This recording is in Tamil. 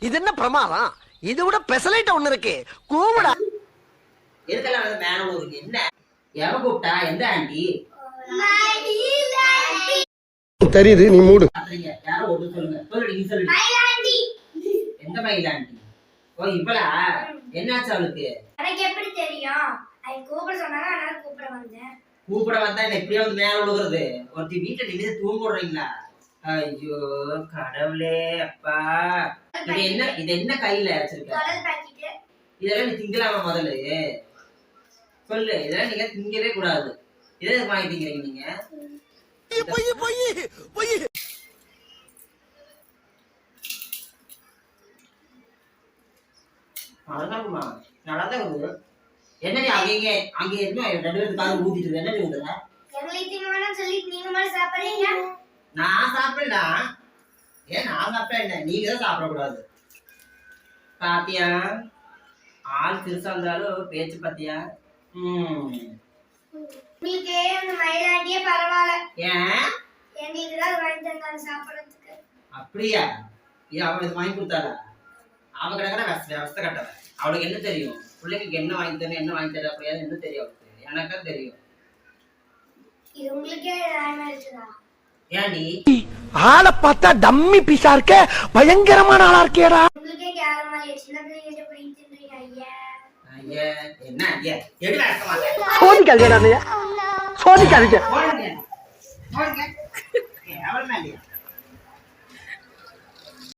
இது என்ன பிரமாதம்? இது விட பெசலைட்ட ஒண்ணு இருக்கு. கூவிடா. எதுக்கெல்லாம் என்ன? எவன் கூப்பிட்டா? எந்த ஆண்டி தெரியுது நீ மூடு. யாரோ ஒன்று சொல்லுங்க. எந்த மயில் ஆண்டி ஓ இவளா? என்னாச்சு அவளுக்கு? எனக்கு எப்படி தெரியும்? அவங்க கூப்பிட சொன்னாங்க அதனால கூப்பிட வந்தேன். கூப்பிட வந்தா என்ன இப்படியே வந்து மேல விழுகுறது ஒருத்தி வீட்டுல நின்று தூங்க விடுறீங்களா? ஐயோ கடவுளே அப்பா. இது என்ன இது என்ன கையில வச்சிருக்க இதெல்லாம் நீ திங்கலாமா முதல்ல? சொல்லு இதெல்லாம் நீங்க திங்கவே கூடாது. இதெல்லாம் வாங்கி திங்கிறீங்க நீங்க? பொய் பொய் பொய். அழகாக்குமா நல்லா தான் இருக்குது என்னடி அங்கேயே அங்கே எதுவும் ரெண்டு பேருக்கு ஊத்திட்டு ஊத்துற? சாப்பிடுறீங்க? நான் சாப்பிடலாம் ஏன் நான் சாப்பிட்டா என்ன நீங்க தான் சாப்பிடக்கூடாது. பாத்தியா? ஆள் பெருசா இருந்தாலும் பேச்சு பாத்தியா? ம். உங்களுக்கு அந்த மயிலாண்டியே பரவாயில்ல. ஏன்? எங்களுக்கு தான் வாங்கி தந்தாங்க சாப்பிடறதுக்கு. அப்படியா? இது வாங்கி கொடுத்தாரா அவ கிடக்கிற வசதி கட்டவ அவளுக்கு என்ன தெரியும்? பிள்ளைங்களுக்கு என்ன வாங்கி தரணும் என்ன வாங்கி தர அப்படியாது என்ன தெரியும் அவளுக்கு? எனக்கா தெரியும். இது உங்களுக்கே நியாயமா ஏன்டி? ஆளை பார்த்தா டம்மி பீஸா இருக்க பயங்கரமான ஆளா இருக்கேடா மாட்டேன் சோதிக்காதீங்க. சோதிக்காதீங்க